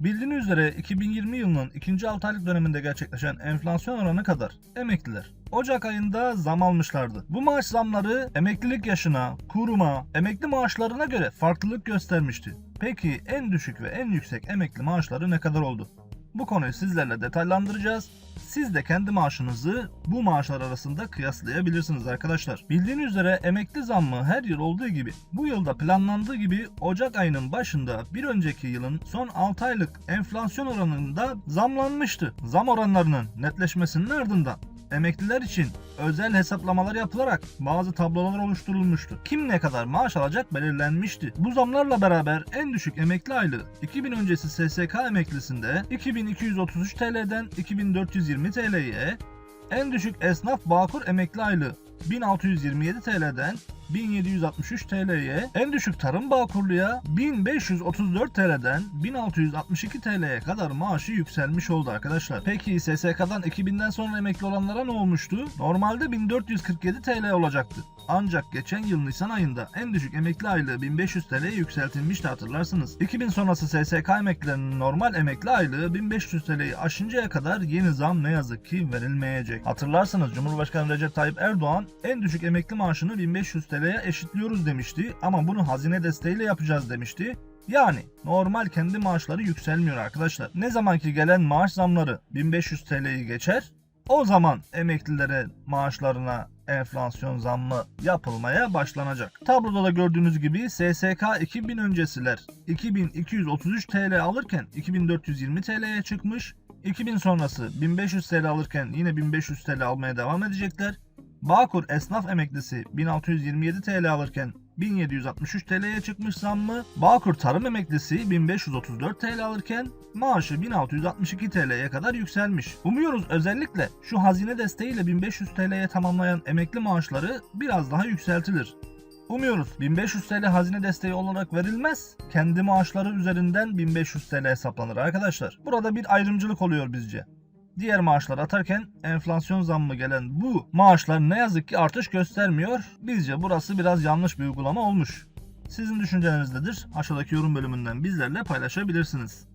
Bildiğiniz üzere 2020 yılının ikinci 6 aylık döneminde gerçekleşen enflasyon oranı kadar emekliler Ocak ayında zam almışlardı. Bu maaş zamları emeklilik yaşına, kuruma, emekli maaşlarına göre farklılık göstermişti. Peki en düşük ve en yüksek emekli maaşları ne kadar oldu? Bu konuyu sizlerle detaylandıracağız. Siz de kendi maaşınızı bu maaşlar arasında kıyaslayabilirsiniz arkadaşlar. Bildiğiniz üzere emekli zammı her yıl olduğu gibi bu yılda planlandığı gibi Ocak ayının başında bir önceki yılın son 6 aylık enflasyon oranında zamlanmıştı. Zam oranlarının netleşmesinin ardından emekliler için özel hesaplamalar yapılarak bazı tablolar oluşturulmuştu. Kim ne kadar maaş alacak belirlenmişti. Bu zamlarla beraber en düşük emekli aylığı 2000 öncesi SSK emeklisinde 2233 TL'den 2420 TL'ye, en düşük esnaf Bağkur emekli aylığı 1627 TL'den 1763 TL'ye, en düşük tarım bağkurluya 1534 TL'den 1662 TL'ye kadar maaşı yükselmiş oldu arkadaşlar. Peki SSK'dan 2000'den sonra emekli olanlara ne olmuştu? Normalde 1447 TL olacaktı. Ancak geçen yıl Nisan ayında en düşük emekli aylığı 1500 TL'ye yükseltilmişti hatırlarsınız. 2000 sonrası SSK emeklilerinin normal emekli aylığı 1500 TL'yi aşıncaya kadar yeni zam ne yazık ki verilmeyecek. Hatırlarsanız Cumhurbaşkanı Recep Tayyip Erdoğan en düşük emekli maaşını 1500 TL'ye eşitliyoruz demişti ama bunu hazine desteğiyle yapacağız demişti. Yani normal kendi maaşları yükselmiyor arkadaşlar. Ne zamanki gelen maaş zamları 1500 TL'yi geçer o zaman emeklilere maaşlarına enflasyon zammı yapılmaya başlanacak. Tabloda da gördüğünüz gibi SSK 2000 öncesiler 2233 TL alırken 2420 TL'ye çıkmış. 2000 sonrası 1500 TL alırken yine 1500 TL almaya devam edecekler. Bağkur esnaf emeklisi 1627 TL alırken 1763 TL'ye çıkmış zammı. Bağkur tarım emeklisi 1534 TL alırken maaşı 1662 TL'ye kadar yükselmiş. Umuyoruz özellikle şu hazine desteğiyle 1500 TL'ye tamamlayan emekli maaşları biraz daha yükseltilir. Umuyoruz 1500 TL hazine desteği olarak verilmez. Kendi maaşları üzerinden 1500 TL hesaplanır arkadaşlar. Burada bir ayrımcılık oluyor bizce. Diğer maaşlar atarken enflasyon zammı gelen bu maaşlar ne yazık ki artış göstermiyor. Bizce burası biraz yanlış bir uygulama olmuş. Sizin düşünceleriniz nedir? Aşağıdaki yorum bölümünden bizlerle paylaşabilirsiniz.